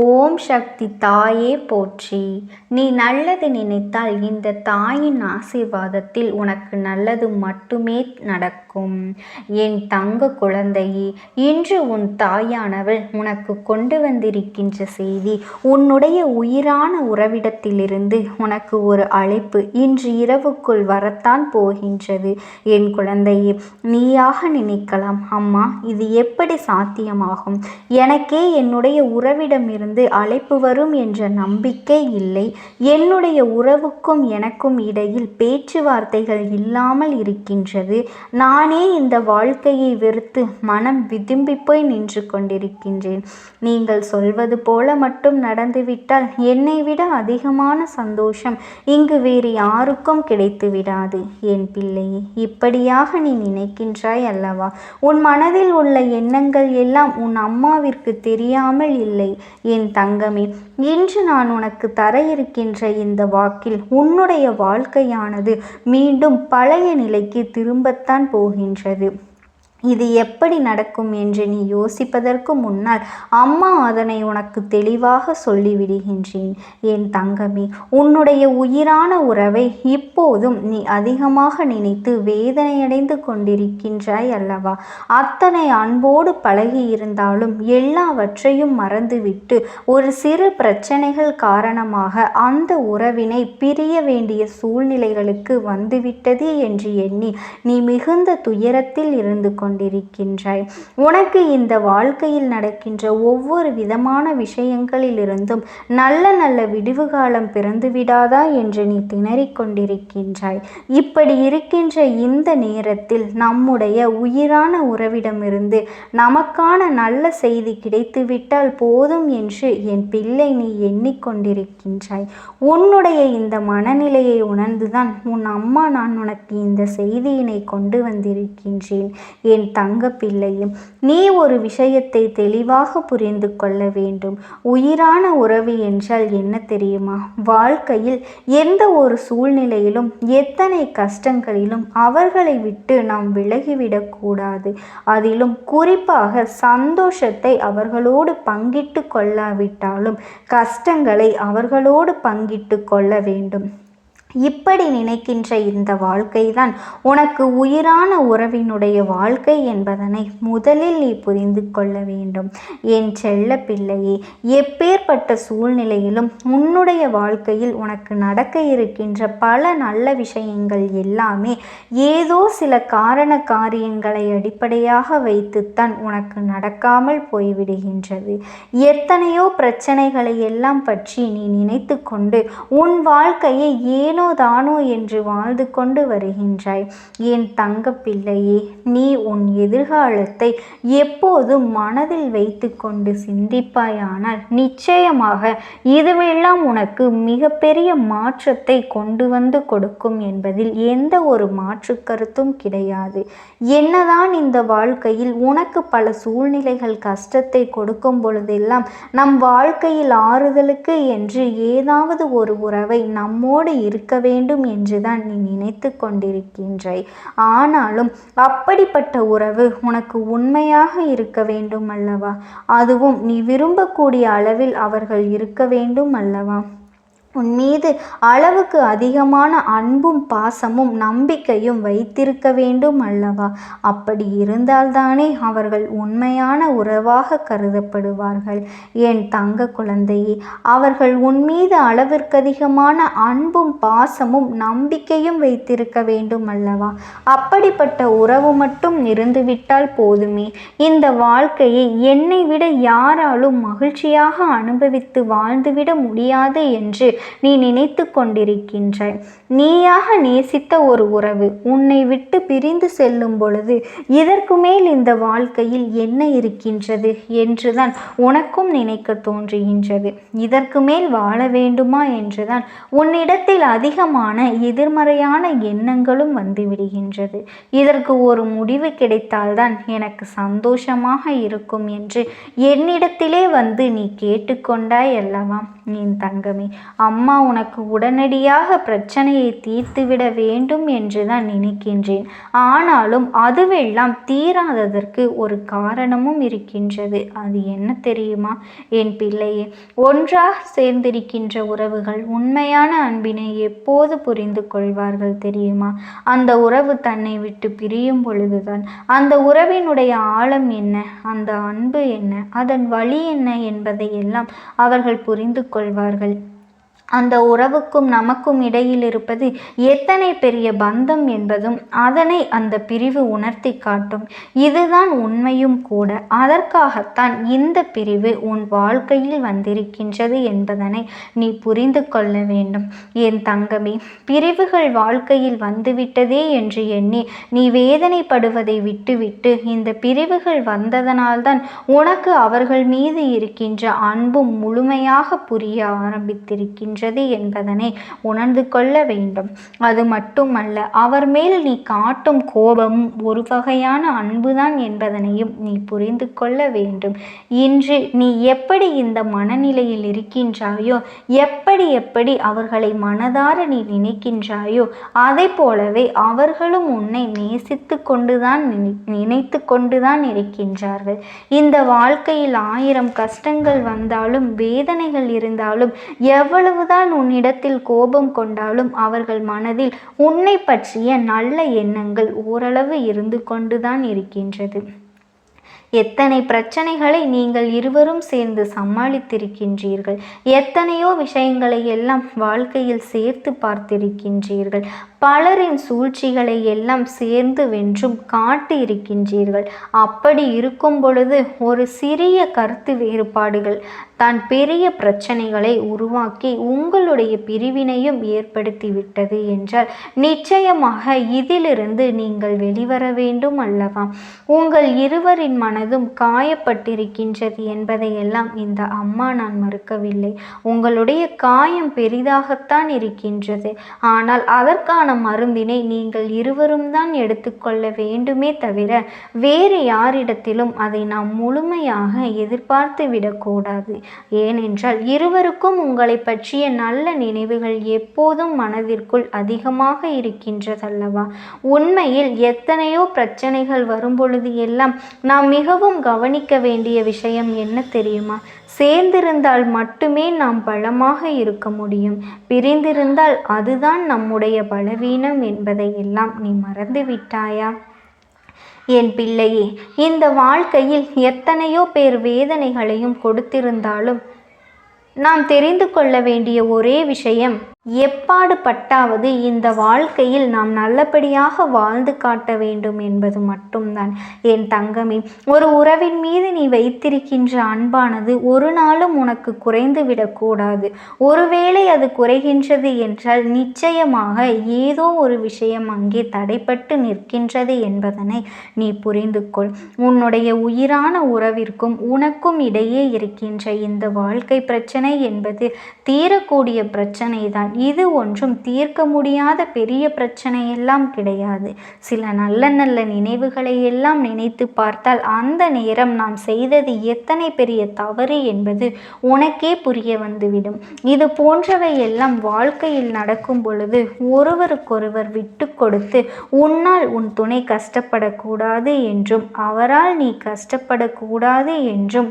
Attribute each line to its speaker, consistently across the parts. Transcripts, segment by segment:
Speaker 1: ஓம் சக்தி தாயே போற்றி. நீ நல்லது நினைத்தால் இந்த தாயின் ஆசீர்வாதத்தில் உனக்கு நல்லது மட்டுமே நடக்கும். என் தங்க குழந்தையே இன்று உன் தாயானவள் உனக்கு கொண்டு வந்திருக்கின்ற செய்தி உன்னுடைய உயிரான உறவிடத்திலிருந்து உனக்கு ஒரு அழைப்பு இன்று இரவுக்குள் வரத்தான் போகின்றது. என் குழந்தையே நீயாக நினைக்கலாம். அம்மா இது எப்படி சாத்தியமாகும்? எனக்கே என்னுடைய உறவிடம் இருந்து அழைப்பு வரும் என்ற நம்பிக்கை இல்லை. என்னுடைய உறவுக்கும் எனக்கும் இடையில் பேச்சுவார்த்தைகள் இல்லாமல் இருக்கின்றது. நானே இந்த வாழ்க்கையை வெறுத்து மனம் விதும்பி போய் நின்று கொண்டிருக்கின்றேன். நீங்கள் சொல்வது போல மட்டும் நடந்துவிட்டால் என்னை விட அதிகமான சந்தோஷம் இங்கு வேறு யாருக்கும் கிடைத்து விடாது என் பிள்ளையே இப்படியாக நீ நினைக்கின்றாய் அல்லவா? உன் மனதில் உள்ள எண்ணங்கள் எல்லாம் உன் அம்மாவிற்கு தெரியாமல் இல்லை. என் தங்கமே இன்று நான் உனக்கு தர இருக்கின்ற இந்த வாக்கில் உன்னுடைய வாழ்க்கையானது மீண்டும் பழைய நிலைக்கு திரும்பத்தான் போகின்றது. இது எப்படி நடக்கும் என்று நீ யோசிப்பதற்கு முன்னால் அம்மா அதனை உனக்கு தெளிவாக சொல்லிவிடுகின்றேன். என் தங்கமே உன்னுடைய உயிரான உறவை இப்போதும் நீ அதிகமாக நினைத்து வேதனையடைந்து கொண்டிருக்கின்றாய் அல்லவா? அத்தனை அன்போடு பழகி இருந்தாலும் எல்லாவற்றையும் மறந்துவிட்டு ஒரு சிறு பிரச்சனைகள் காரணமாக அந்த உறவினை பிரிய வேண்டிய சூழ்நிலைகளுக்கு வந்துவிட்டது என்று எண்ணி நீ மிகுந்த துயரத்தில் இருந்து கொண்டு கொண்டிருக்கின்றாய். உனக்கு இந்த வாழ்க்கையில் நடக்கின்ற ஒவ்வொரு விதமான விஷயங்களிலிருந்தும் நல்ல நல்ல விடிவு காலம் பிறந்து விடாதா என்று நீ திணறிக் கொண்டிருக்கின்றாய். இப்படி இருக்கின்ற இந்த நேரத்தில் நம்முடைய உயிரான உறவிடமிருந்து நமக்கான நல்ல செய்தி கிடைத்துவிட்டால் போதும் என்று என் பிள்ளை நீ எண்ணிக்கொண்டிருக்கின்றாய். உன்னுடைய இந்த மனநிலையை உணர்ந்துதான் உன் அம்மா நான் உனக்கு இந்த செய்தியினை கொண்டு வந்திருக்கின்றேன். என் என் தங்க பிள்ளையும் நீ ஒரு விஷயத்தை தெளிவாக புரிந்து கொள்ள வேண்டும். உயிரான உறவு என்றால் என்ன தெரியுமா? வாழ்க்கையில் எந்த ஒரு சூழ்நிலையிலும் எத்தனை கஷ்டங்களிலும் அவர்களை விட்டு நாம் விலகிவிடக்கூடாது அதிலும் குறிப்பாக சந்தோஷத்தை அவர்களோடு பங்கிட்டு கொள்ளாவிட்டாலும் கஷ்டங்களை அவர்களோடு பங்கிட்டு கொள்ள வேண்டும். இப்படி நினைக்கின்ற இந்த வாழ்க்கைதான் உனக்கு உயிரான உறவினுடைய வாழ்க்கை என்பதனை முதலில் நீ புரிந்து கொள்ள வேண்டும். என் செல்ல பிள்ளையே எப்பேற்பட்ட சூழ்நிலையிலும் உன்னுடைய வாழ்க்கையில் உனக்கு நடக்க இருக்கின்ற பல நல்ல விஷயங்கள் எல்லாமே ஏதோ சில காரண காரியங்களை அடிப்படையாக வைத்துத்தான் உனக்கு நடக்காமல் போய்விடுகின்றது. எத்தனையோ பிரச்சனைகளை எல்லாம் பற்றி நீ நினைத்து கொண்டு உன் வாழ்க்கையை ஏனோ ஏனோ தானோ என்று வாழ்ந்து கொண்டு வருகின்றாய். என் தங்க பிள்ளையே நீ உன் எதிர்காலத்தை எப்போதும் மனதில் வைத்து கொண்டு சிந்திப்பாயானால் நிச்சயமாக இதுவெல்லாம் உனக்கு மிகப்பெரிய மாற்றத்தை கொண்டு வந்து கொடுக்கும் என்பதில் எந்த ஒரு மாற்று கருத்தும் கிடையாது. என்னதான் இந்த வாழ்க்கையில் உனக்கு பல சூழ்நிலைகள் கஷ்டத்தை கொடுக்கும் பொழுதெல்லாம் நம் வாழ்க்கையில் ஆறுதலுக்கு என்று ஏதாவது ஒரு உறவை நம்மோடு இருக்க இருக்க வேண்டும் என்றுதான் நீ நினைத்து கொண்டிருக்கின்றாய். ஆனாலும் அப்படிப்பட்ட உறவு உனக்கு உண்மையாக இருக்க வேண்டும் அல்லவா? அதுவும் நீ விரும்பக்கூடிய அளவில் அவர்கள் இருக்க வேண்டும் அல்லவா? உன் மீது அளவுக்கு அதிகமான அன்பும் பாசமும் நம்பிக்கையும் வைத்திருக்க வேண்டும் அல்லவா? அப்படி இருந்தால்தானே அவர்கள் உண்மையான உறவாக கருதப்படுவார்கள். என் தங்க குழந்தையே அவர்கள் உன் மீது அளவிற்கு அதிகமான அன்பும் பாசமும் நம்பிக்கையும் வைத்திருக்க வேண்டும் அல்லவா? அப்படிப்பட்ட உறவு மட்டும் இருந்துவிட்டால் போதுமே. இந்த வாழ்க்கையை என்னை விட யாராலும் மகிழ்ச்சியாக அனுபவித்து வாழ்ந்துவிட முடியாது என்று நீ நினைத்து கொண்டிருக்கின்றாய் நீயாக நேசித்த ஒரு உறவு உன்னை விட்டு பிரிந்து செல்லும் பொழுது இதற்கு மேல் இந்த வாழ்க்கையில் என்ன இருக்கின்றது என்றுதான் உனக்கும் நினைக்க தோன்றுகின்றது. இதற்கு மேல் வாழ வேண்டுமா என்றுதான் உன்னிடத்தில் அதிகமான எதிர்மறையான எண்ணங்களும் வந்துவிடுகின்றது. இதற்கு ஒரு முடிவு கிடைத்தால்தான் எனக்கு சந்தோஷமாக இருக்கும் என்று என்னிடத்திலே வந்து நீ கேட்டுக்கொண்டாய் அல்லவா என் தங்கமே அம்மா உனக்கு உடனடியாக பிரச்சனை பிரச்சனையை தீர்த்துவிட வேண்டும் என்று தான் நினைக்கின்றேன். ஆனாலும் அதுவெல்லாம் தீராததற்கு ஒரு காரணமும் இருக்கின்றது. அது என்ன தெரியுமா? என் பிள்ளையே ஒன்றாக சேர்ந்திருக்கின்ற உறவுகள் உண்மையான அன்பினை எப்போது புரிந்து கொள்வார்கள் தெரியுமா? அந்த உறவு தன்னை விட்டு பிரியும் பொழுதுதான். அந்த உறவினுடைய ஆழம் என்ன? அந்த அன்பு என்ன? அதன் வழி என்ன என்பதை எல்லாம் அவர்கள் புரிந்து கொள்வார்கள். அந்த உறவுக்கும் நமக்கும் இடையில் இருப்பது எத்தனை பெரிய பந்தம் என்பதும் அதனை அந்த பிரிவு உணர்த்தி காட்டும். இதுதான் உண்மையும் கூட. அதற்காகத்தான் இந்த பிரிவு உன் வாழ்க்கையில் வந்திருக்கின்றது என்பதனை நீ புரிந்து கொள்ள வேண்டும். என் தங்கமே பிரிவுகள் வாழ்க்கையில் வந்துவிட்டதே என்று எண்ணி நீ வேதனைப்படுவதை விட்டுவிட்டு இந்த பிரிவுகள் வந்ததனால்தான் உனக்கு அவர்கள் மீது இருக்கின்ற அன்பும் முழுமையாக புரிய ஆரம்பித்திருக்கின்ற நின்றது என்பதனை உணர்ந்து கொள்ள வேண்டும். அது மட்டுமல்ல அவர் மேல் நீ காட்டும் கோபமும் ஒரு வகையான அன்புதான் என்பதனையும் நீ புரிந்து கொள்ள வேண்டும். இன்று நீ எப்படி இந்த மனநிலையில் இருக்கின்றாயோ எப்படி எப்படி அவர்களை மனதார நீ நினைக்கின்றாயோ அதை போலவே அவர்களும் உன்னை நேசித்து கொண்டுதான் நினைத்து கொண்டுதான் இருக்கின்றார்கள். இந்த வாழ்க்கையில் ஆயிரம் கஷ்டங்கள் வந்தாலும் வேதனைகள் இருந்தாலும் எவ்வளவு எவ்வளவுதான் உன்னிடத்தில் கோபம் கொண்டாலும் அவர்கள் மனதில் உன்னை பற்றிய நல்ல எண்ணங்கள் ஓரளவு இருந்து கொண்டுதான் இருக்கின்றது. எத்தனை பிரச்சனைகளை நீங்கள் இருவரும் சேர்ந்து சமாளித்திருக்கின்றீர்கள்? எத்தனையோ விஷயங்களை எல்லாம் வாழ்க்கையில் சேர்த்து பார்த்திருக்கின்றீர்கள்? பலரின் சூழ்ச்சிகளை எல்லாம் சேர்ந்து வென்றும் காட்டி இருக்கின்றீர்கள் அப்படி இருக்கும் பொழுது ஒரு சிறிய கருத்து வேறுபாடுகள் தான் பெரிய பிரச்சனைகளை உருவாக்கி உங்களுடைய பிரிவினையும் ஏற்படுத்திவிட்டது என்றால் நிச்சயமாக இதிலிருந்து நீங்கள் வெளிவர வேண்டும் அல்லவா? உங்கள் இருவரின் மனதும் காயப்பட்டிருக்கின்றது என்பதையெல்லாம் இந்த அம்மா நான் மறுக்கவில்லை. உங்களுடைய காயம் பெரிதாகத்தான் இருக்கின்றது. ஆனால் அதற்கான மருந்தினை நீங்கள் இருவரும் தான் எடுத்துக்கொள்ள வேண்டுமே தவிர வேறு யாரிடத்திலும் அதை நாம் முழுமையாக எதிர்பார்த்து விடக்கூடாது. ஏனென்றால் இருவருக்கும் உங்களை பற்றிய நல்ல நினைவுகள் எப்போதும் மனதிற்குள் அதிகமாக இருக்கின்றதல்லவா? உண்மையில் எத்தனையோ பிரச்சனைகள் வரும்பொழுது எல்லாம் நாம் மிகவும் கவனிக்க வேண்டிய விஷயம் என்ன தெரியுமா? சேர்ந்திருந்தால் மட்டுமே நாம் பலமாக இருக்க முடியும். பிரிந்திருந்தால் அதுதான் நம்முடைய பலவீனம் என்பதை எல்லாம் நீ மறந்து விட்டாயா என் பிள்ளையே இந்த வாழ்க்கையில் எத்தனையோ பேர் வேதனைகளையும் கொடுத்திருந்தாலும் நாம் தெரிந்து கொள்ள வேண்டிய ஒரே விஷயம் எப்பாடு பட்டாவது இந்த வாழ்க்கையில் நாம் நல்லபடியாக வாழ்ந்து காட்ட வேண்டும் என்பது மட்டும்தான். என் தங்கமே ஒரு உறவின் மீது நீ வைத்திருக்கின்ற அன்பானது ஒரு நாளும் உனக்கு குறைந்து விடக்கூடாது ஒருவேளை அது குறைகின்றது என்றால் நிச்சயமாக ஏதோ ஒரு விஷயம் அங்கே தடைப்பட்டு நிற்கின்றது என்பதனை நீ புரிந்து கொள் உன்னுடைய உயிரான உறவிற்கும் உனக்கும் இடையே இருக்கின்ற இந்த வாழ்க்கை பிரச்சனை என்பது தீரக்கூடிய பிரச்சனை தான் இது ஒன்றும் தீர்க்க முடியாத பெரிய பிரச்சனையெல்லாம் கிடையாது. சில நல்ல நல்ல நினைவுகளை எல்லாம் நினைத்து பார்த்தால் அந்த நேரம் நாம் செய்தது எத்தனை பெரிய தவறு என்பது உனக்கே புரிய வந்துவிடும். இது போன்றவை எல்லாம் வாழ்க்கையில் நடக்கும் பொழுது ஒருவருக்கொருவர் விட்டு கொடுத்து உன்னால் உன் துணை கஷ்டப்படக்கூடாது என்றும் அவரால் நீ கஷ்டப்படக்கூடாது என்றும்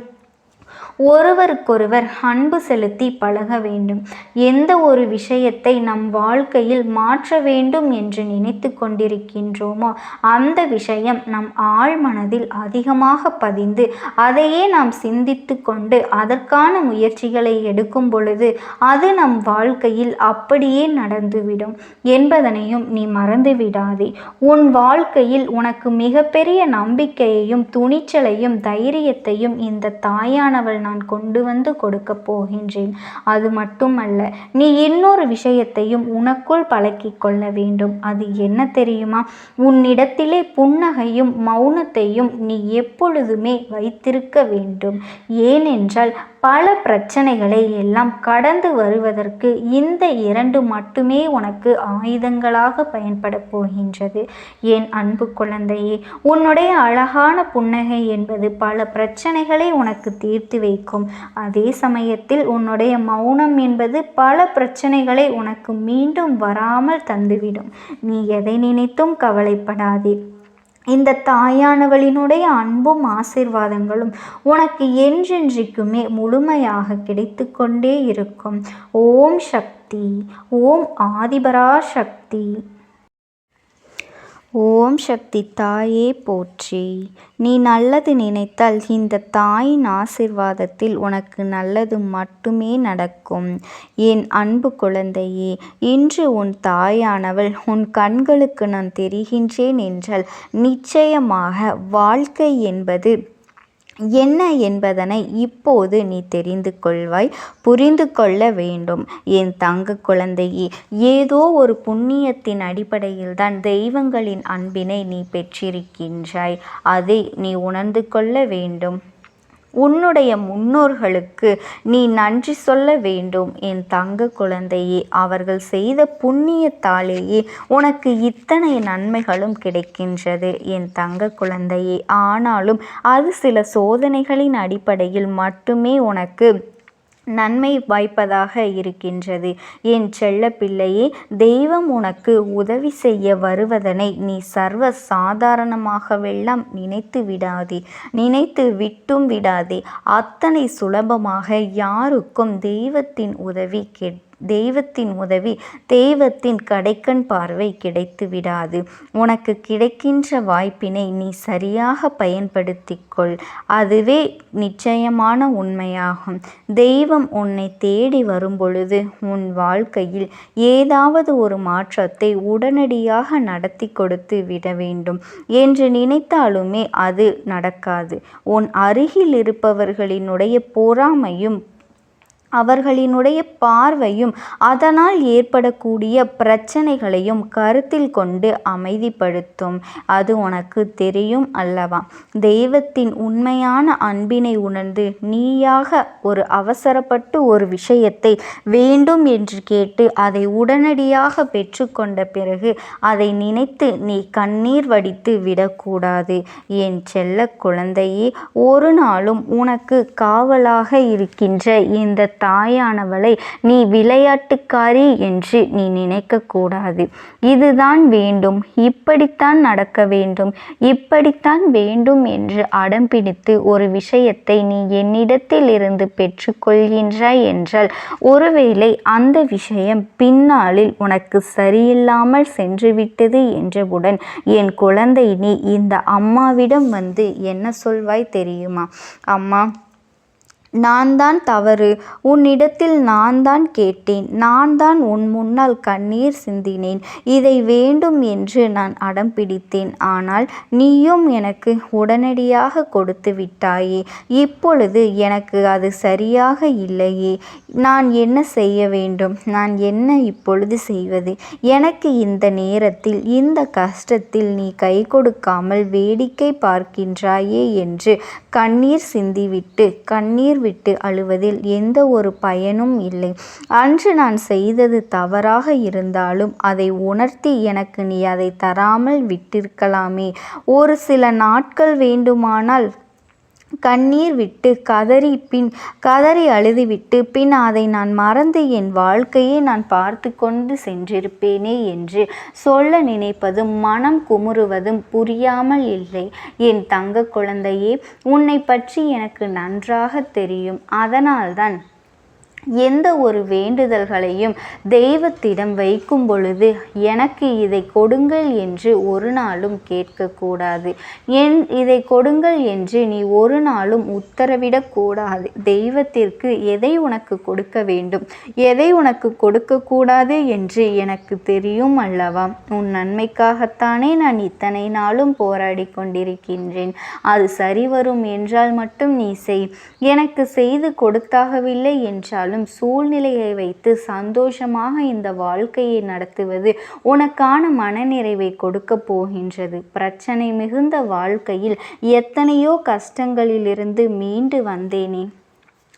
Speaker 1: ஒருவருக்கொருவர் அன்பு செலுத்தி பழக வேண்டும். எந்த ஒரு விஷயத்தை நம் வாழ்க்கையில் மாற்ற வேண்டும் என்று நினைத்து கொண்டிருக்கின்றோமோ அந்த விஷயம் நம் ஆழ் மனதில் அதிகமாக பதிந்து அதையே நாம் சிந்தித்து கொண்டு அதற்கான முயற்சிகளை எடுக்கும் பொழுது அது நம் வாழ்க்கையில் அப்படியே நடந்துவிடும் என்பதனையும் நீ மறந்து விடாதே உன் வாழ்க்கையில் உனக்கு மிகப்பெரிய நம்பிக்கையையும் துணிச்சலையும் தைரியத்தையும் இந்த தாயானவள் நான் கொண்டு வந்து கொடுக்கப் போகின்றேன். அது மட்டுமல்ல நீ இன்னொரு விஷயத்தையும் உனக்குள் பழக்கிக் கொள்ள வேண்டும். அது என்ன தெரியுமா? உன்னிடத்திலே புன்னகையும் மௌனத்தையும் நீ எப்பொழுதுமே வைத்திருக்க வேண்டும். ஏனென்றால் பல பிரச்சனைகளை எல்லாம் கடந்து வருவதற்கு இந்த இரண்டு மட்டுமே உனக்கு ஆயுதங்களாக பயன்பட போகின்றது. என் அன்பு குழந்தையே உன்னுடைய அழகான புன்னகை என்பது பல பிரச்சனைகளை உனக்கு தீர்த்து வைக்கும் அதே சமயத்தில் உன்னுடைய மௌனம் என்பது பல பிரச்சனைகளை உனக்கு மீண்டும் வராமல் தந்துவிடும். நீ எதை நினைத்தும் கவலைப்படாதே. இந்த தாயானவளினுடைய அன்பும் ஆசிர்வாதங்களும் உனக்கு என்றென்றைக்குமே முழுமையாக கிடைத்து கொண்டே இருக்கும். ஓம் சக்தி ஓம் ஆதிபரா சக்தி ஓம் சக்தி தாயே போற்றி. நீ நல்லது நினைத்தால் இந்த தாயின் ஆசிர்வாதத்தில் உனக்கு நல்லது மட்டுமே நடக்கும். என் அன்பு குழந்தையே இன்று உன் தாயானவள் உன் கண்களுக்கு நான் தெரிகின்றேன் என்றால் நிச்சயமாக வாழ்க்கை என்பது என்ன என்பதனை இப்போது நீ தெரிந்து கொள்வாய் புரிந்து கொள்ள வேண்டும். என் தங்க குழந்தையே ஏதோ ஒரு புண்ணியத்தின் அடிப்படையில் தான் தெய்வங்களின் அன்பினை நீ பெற்றிருக்கின்றாய். அதை நீ உணர்ந்து கொள்ள வேண்டும். உன்னுடைய முன்னோர்களுக்கு நீ நன்றி சொல்ல வேண்டும். என் தங்க குழந்தையே அவர்கள் செய்த புண்ணியத்தாலேயே உனக்கு இத்தனை நன்மைகளும் கிடைக்கின்றது. என் தங்க குழந்தையே ஆனாலும் அது சில சோதனைகளின் அடிப்படையில் மட்டுமே உனக்கு நன்மை வாய்ப்பதாக இருக்கின்றது. என் செல்ல பிள்ளையே தெய்வம் உனக்கு உதவி செய்ய வருவதனை நீ சர்வ சாதாரணமாகவெல்லாம் நினைத்து விடாதே. நினைத்து விட்டும் விடாதே. அத்தனை சுலபமாக யாருக்கும் தெய்வத்தின் உதவி கெ தெய்வத்தின் உதவி தெய்வத்தின் கடைக்கண் பார்வை கிடைத்து விடாது. உனக்கு கிடைக்கின்ற வாய்ப்பினை நீ சரியாக பயன்படுத்திக்கொள். அதுவே நிச்சயமான உண்மையாகும். தெய்வம் உன்னை தேடி வரும்பொழுது உன் வாழ்க்கையில் ஏதாவது ஒரு மாற்றத்தை உடனடியாக நடத்தி கொடுத்து விட வேண்டும். என்று நினைத்தாலுமே அது நடக்காது. உன் அருகில் இருப்பவர்களினுடைய பொறாமையும் அவர்களினுடைய பார்வையும் அதனால் ஏற்படக்கூடிய பிரச்சனைகளையும் கருத்தில் கொண்டு அமைதிப்படுத்தும். அது உனக்கு தெரியும் அல்லவா? தெய்வத்தின் உண்மையான அன்பினை உணர்ந்து நீயாக ஒரு அவசரப்பட்டு ஒரு விஷயத்தை வேண்டும் என்று கேட்டு அதை உடனடியாக பெற்றுக்கொண்ட பிறகு அதை நினைத்து நீ கண்ணீர் வடித்து விடக்கூடாது. என் செல்ல குழந்தையே ஒரு நாளும் உனக்கு காவலாக இருக்கின்ற இந்த தாயானவளை நீ விளையாட்டுக்காரி என்று நீ நினைக்கக்கூடாது. இதுதான் வேண்டும். இப்படித்தான் நடக்க வேண்டும். இப்படித்தான் வேண்டும் என்று அடம் பிடித்து ஒரு விஷயத்தை நீ என்னிடத்தில் இருந்து பெற்றுக்கொள்கின்றாய் என்றால் ஒருவேளை அந்த விஷயம் பின்னாளில் உனக்கு சரியில்லாமல் சென்றுவிட்டது என்றவுடன் என் குழந்தை நீ இந்த அம்மாவிடம் வந்து என்ன சொல்வாய் தெரியுமா? அம்மா நான் தான் தவறு. உன்னிடத்தில் நான் தான் கேட்டேன். நான் தான் உன் முன்னால் கண்ணீர் சிந்தினேன். இதை வேண்டும் என்று நான் அடம் பிடித்தேன். ஆனால் நீயும் எனக்கு உடனடியாக கொடுத்து விட்டாயே. இப்பொழுது எனக்கு அது சரியாக இல்லையே. நான் என்ன செய்ய வேண்டும்? நான் என்ன இப்பொழுது செய்வது? எனக்கு இந்த நேரத்தில் இந்த கஷ்டத்தில் நீ கை கொடுக்காமல் வேடிக்கை பார்க்கின்றாயே என்று கண்ணீர் சிந்திவிட்டு கண்ணீர் விட்டு அழுவதில் எந்த ஒரு பயனும் இல்லை. அன்று நான் செய்தது தவறாக இருந்தாலும் அதை உணர்த்தி எனக்கு நீ அதை தராமல் விட்டிருக்கலாமே. ஒரு சில நாட்கள் வேண்டுமானால் கண்ணீர் விட்டு கதறி பின் கதறி அழுதுவிட்டு பின் அதை நான் மறந்து என் வாழ்க்கையை நான் பார்த்து கொண்டு சென்றிருப்பேனே என்று சொல்ல நினைப்பதும் மனம் குமுறுவதும் புரியாமல் இல்லை. என் தங்க குழந்தையே உன்னை பற்றி எனக்கு நன்றாக தெரியும். அதனால்தான் எந்த ஒரு வேண்டுதல்களையும் தெய்வத்திடம் வைக்கும் பொழுது எனக்கு இதை கொடுங்கள் என்று ஒரு நாளும் கேட்கக்கூடாது. என் இதை கொடுங்கள் என்று நீ ஒரு நாளும் உத்தரவிடக்கூடாது தெய்வத்திற்கு எதை உனக்கு கொடுக்க வேண்டும்? எதை உனக்கு கொடுக்கக்கூடாது என்று எனக்கு தெரியும் அல்லவா? உன் நன்மைக்காகத்தானே நான் இத்தனை நாளும் போராடி கொண்டிருக்கின்றேன். அது சரி வரும் என்றால் மட்டும் நீ செய். எனக்கு செய்து கொடுத்தாகவில்லை என்றால் இருந்தாலும் சூழ்நிலையை வைத்து சந்தோஷமாக இந்த வாழ்க்கையை நடத்துவது உனக்கான மனநிறைவை கொடுக்க போகின்றது. பிரச்சனை மிகுந்த வாழ்க்கையில் எத்தனையோ கஷ்டங்களிலிருந்து மீண்டு வந்தேனே.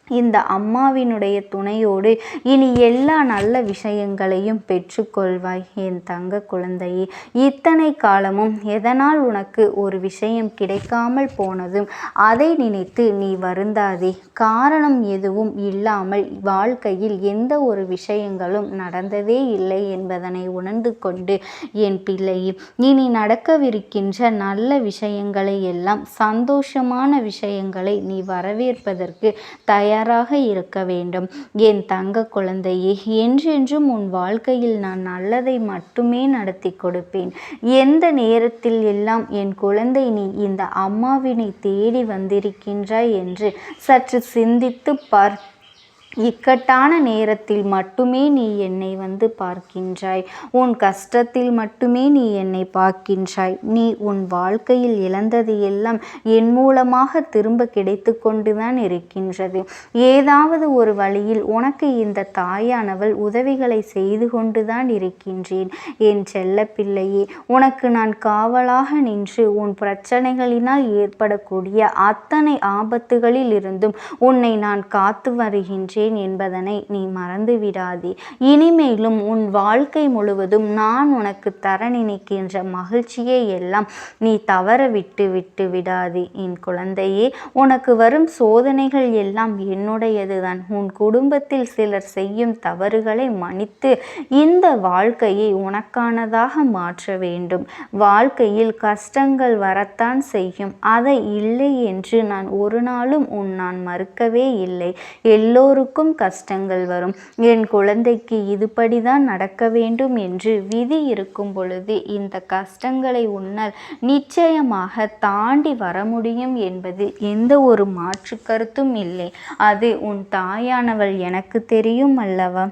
Speaker 1: இந்த அம்மாவினுடைய துணையோடு இனி எல்லா நல்ல விஷயங்களையும் பெற்றுக்கொள்வாய் என் தங்க குழந்தையே. இத்தனை காலமும் எதனால் உனக்கு ஒரு விஷயம் கிடைக்காமல் போனதும் அதை நினைத்து நீ வருந்தாதே. காரணம் எதுவும் இல்லாமல் வாழ்க்கையில் எந்த ஒரு விஷயங்களும் நடந்ததே இல்லை என்பதனை உணர்ந்து கொண்டு என் பிள்ளையே இனி நடக்கவிருக்கின்ற நல்ல விஷயங்களை எல்லாம் சந்தோஷமான விஷயங்களை நீ வரவேற்பதற்கு தயார் தயாராக இருக்க வேண்டும். என் தங்க குழந்தையே என்றென்றும் உன் வாழ்க்கையில் நான் நல்லதை மட்டுமே நடத்தி கொடுப்பேன். எந்த நேரத்தில் எல்லாம் என் குழந்தை நீ இந்த அம்மாவினை தேடி வந்திருக்கின்றாய் என்று சற்று சிந்தித்து பார்த்து இக்கட்டான நேரத்தில் மட்டுமே நீ என்னை வந்து பார்க்கின்றாய். உன் கஷ்டத்தில் மட்டுமே நீ என்னை பார்க்கின்றாய். நீ உன் வாழ்க்கையில் இழந்தது எல்லாம் என் மூலமாக திரும்ப கிடைத்து கொண்டுதான் இருக்கின்றது. ஏதாவது ஒரு வழியில் உனக்கு இந்த தாயானவள் உதவிகளை செய்து கொண்டுதான் இருக்கின்றேன். என் செல்ல பிள்ளையே உனக்கு நான் காவலாக நின்று உன் பிரச்சனைகளினால் ஏற்படக்கூடிய அத்தனை ஆபத்துகளில் இருந்தும் உன்னை நான் காத்து வருகின்றேன். இருக்கின்றேன் என்பதனை நீ மறந்து விடாதே இனிமேலும் உன் வாழ்க்கை முழுவதும் நான் உனக்கு தர நினைக்கின்ற மகிழ்ச்சியை எல்லாம் நீ தவற விட்டு விட்டு விடாதே. என் குழந்தையே உனக்கு வரும் சோதனைகள் எல்லாம் என்னுடையதுதான். உன் குடும்பத்தில் சிலர் செய்யும் தவறுகளை மன்னித்து இந்த வாழ்க்கையை உனக்கானதாக மாற்ற வேண்டும். வாழ்க்கையில் கஷ்டங்கள் வரத்தான் செய்யும். அதை இல்லை என்று நான் ஒரு நாளும் உன் நான் மறுக்கவே இல்லை. எல்லோருக்கும் எல்லோருக்கும் கஷ்டங்கள் வரும். என் குழந்தைக்கு இதுபடிதான் நடக்க வேண்டும் என்று விதி இருக்கும் பொழுது இந்த கஷ்டங்களை உன்னால் நிச்சயமாக தாண்டி வர முடியும் என்பது எந்த ஒரு மாற்று கருத்தும் இல்லை. அது உன் தாயானவள் எனக்கு தெரியும் அல்லவா?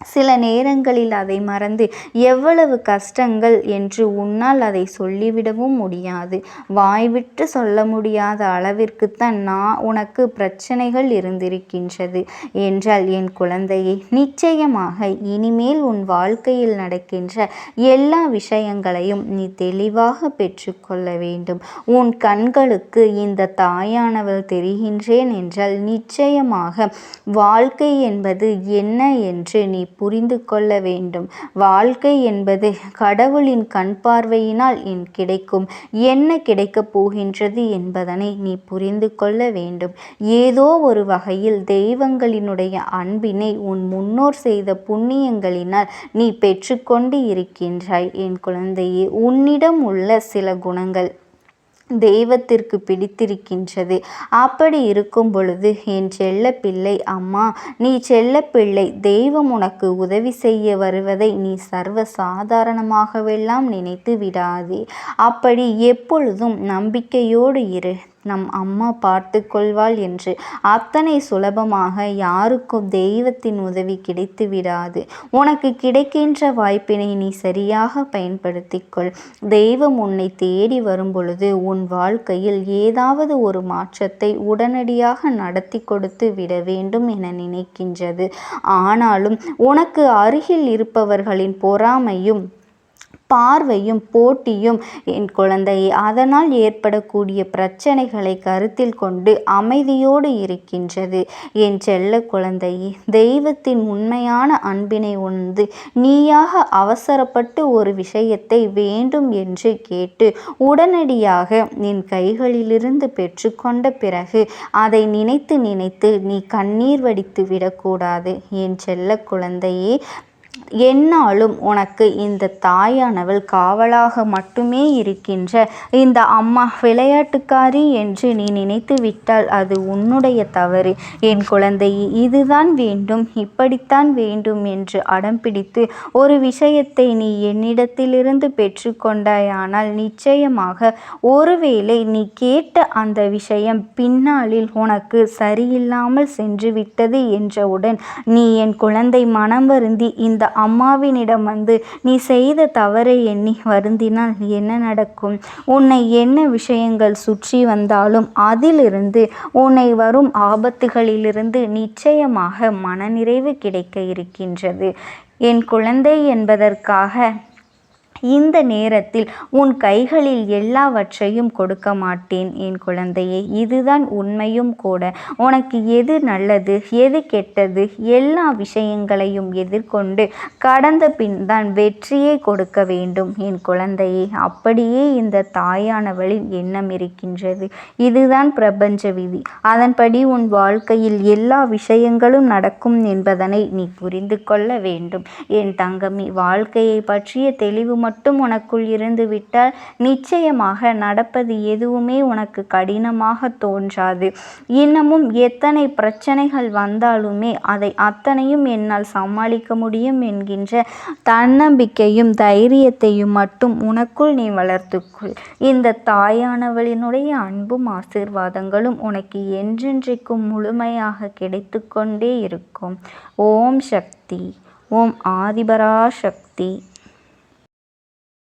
Speaker 1: சில நேரங்களில் அதை மறந்து எவ்வளவு கஷ்டங்கள் என்று உன்னால் அதை சொல்லிவிடவும் முடியாது. வாய்விட்டு சொல்ல முடியாத அளவிற்குத்தான் நான் உனக்கு பிரச்சனைகள் இருந்திருக்கின்றது என்றால் என் குழந்தையை. நிச்சயமாக இனிமேல் உன் வாழ்க்கையில் நடக்கின்ற எல்லா விஷயங்களையும் நீ தெளிவாக பெற்றுக்கொள்ள வேண்டும். உன் கண்களுக்கு இந்த தாயானவள் தெரிகின்றேன் என்றால் நிச்சயமாக வாழ்க்கை என்பது என்ன என்று நீ புரிந்து கொள்ள வேண்டும். வாழ்க்கை என்பது கடவுளின் கண் பார்வையினால் என் கிடைக்கும். என்ன கிடைக்கப் போகின்றது என்பதனை நீ புரிந்து கொள்ள வேண்டும். ஏதோ ஒரு வகையில் தெய்வங்களினுடைய அன்பினை உன் முன்னோர் செய்த புண்ணியங்களினால் நீ பெற்றுக்கொண்டு இருக்கின்றாய். என் குழந்தையே உன்னிடம் உள்ள சில குணங்கள். தெய்வத்திற்கு பிடித்திருக்கின்றது. அப்படி இருக்கும் பொழுது என் செல்ல பிள்ளை அம்மா நீ செல்ல பிள்ளை தெய்வம் உனக்கு உதவி செய்ய வருவதை நீ சர்வ சாதாரணமாகவெல்லாம் நினைத்து விடாதே. அப்படி எப்பொழுதும் நம்பிக்கையோடு இரு. நம் அம்மா பார்த்து கொள்வாள் என்று. அத்தனை சுலபமாக யாருக்கும் தெய்வத்தின் உதவி கிடைத்து விடாது உனக்கு கிடைக்கின்ற வாய்ப்பினை நீ சரியாக பயன்படுத்திக்கொள். தெய்வம் உன்னை தேடி வரும் பொழுது உன் வாழ்க்கையில் ஏதாவது ஒரு மாற்றத்தை உடனடியாக நடத்தி கொடுத்து விட வேண்டும் என நினைக்கின்றது. ஆனாலும் உனக்கு அருகில் இருப்பவர்களின் பொறாமையும் பார்வையும் போட்டியும் என் குழந்தையை. அதனால் ஏற்படக்கூடிய பிரச்சனைகளை கருத்தில் கொண்டு அமைதியோடு இருக்கின்றது. என் செல்ல குழந்தையே தெய்வத்தின் உண்மையான அன்பினை உணர்ந்து நீயாக அவசரப்பட்டு ஒரு விஷயத்தை வேண்டும் என்று கேட்டு உடனடியாக என் கைகளிலிருந்து பெற்றுக்கொண்ட பிறகு அதை நினைத்து நினைத்து நீ கண்ணீர் வடித்து விடக்கூடாது. என் செல்ல குழந்தையே என்னாலும் உனக்கு இந்த தாயானவள் காவலாக மட்டுமே இருக்கின்ற இந்த அம்மா விளையாட்டுக்காரி என்று நீ நினைத்து விட்டால் அது உன்னுடைய தவறு. என் குழந்தை இதுதான் வேண்டும் இப்படித்தான் வேண்டும் என்று அடம் பிடித்து ஒரு விஷயத்தை நீ என்னிடத்திலிருந்து பெற்றுக்கொண்டாயானால் நிச்சயமாக ஒருவேளை நீ கேட்ட அந்த விஷயம் பின்னாளில் உனக்கு சரியில்லாமல் சென்று விட்டது என்றவுடன் நீ என் குழந்தை மனம் வருந்தி இந்த அம்மாவினிடம் வந்து நீ செய்த தவறை எண்ணி வருந்தினால் என்ன நடக்கும்? உன்னை என்ன விஷயங்கள் சுற்றி வந்தாலும் அதிலிருந்து உன்னை வரும் ஆபத்துகளிலிருந்து நிச்சயமாக மனநிறைவு கிடைக்க இருக்கின்றது. என் குழந்தை என்பதற்காக இந்த நேரத்தில் உன் கைகளில் எல்லாவற்றையும் கொடுக்க மாட்டேன் என் குழந்தையே. இதுதான் உண்மையும் கூட. உனக்கு எது நல்லது எது கெட்டது எல்லா விஷயங்களையும் எதிர்கொண்டு கடந்த பின் தான் வெற்றியை கொடுக்க வேண்டும் என் குழந்தையே. அப்படியே இந்த தாயானவளின் எண்ணம் இருக்கின்றது. இதுதான் பிரபஞ்ச விதி. அதன்படி உன் வாழ்க்கையில் எல்லா விஷயங்களும் நடக்கும் என்பதனை நீ புரிந்து கொள்ள வேண்டும். என் தங்கமி வாழ்க்கையை பற்றிய தெளிவு மட்டும் உனக்குள் இருந்து விட்டால் நிச்சயமாக நடப்பது எதுவுமே உனக்கு கடினமாக தோன்றாது. இன்னமும் எத்தனை பிரச்சனைகள் வந்தாலுமே அதை அத்தனையும் என்னால் சமாளிக்க முடியும் என்கின்ற தன்னம்பிக்கையும் தைரியத்தையும் மட்டும் உனக்குள் நீ வளர்த்துக்கொள். இந்த தாயானவளினுடைய அன்பும் ஆசீர்வாதங்களும் உனக்கு என்றென்றைக்கும் முழுமையாக கிடைத்து கொண்டே இருக்கும். ஓம் சக்தி. ஓம் ஆதிபரா சக்தி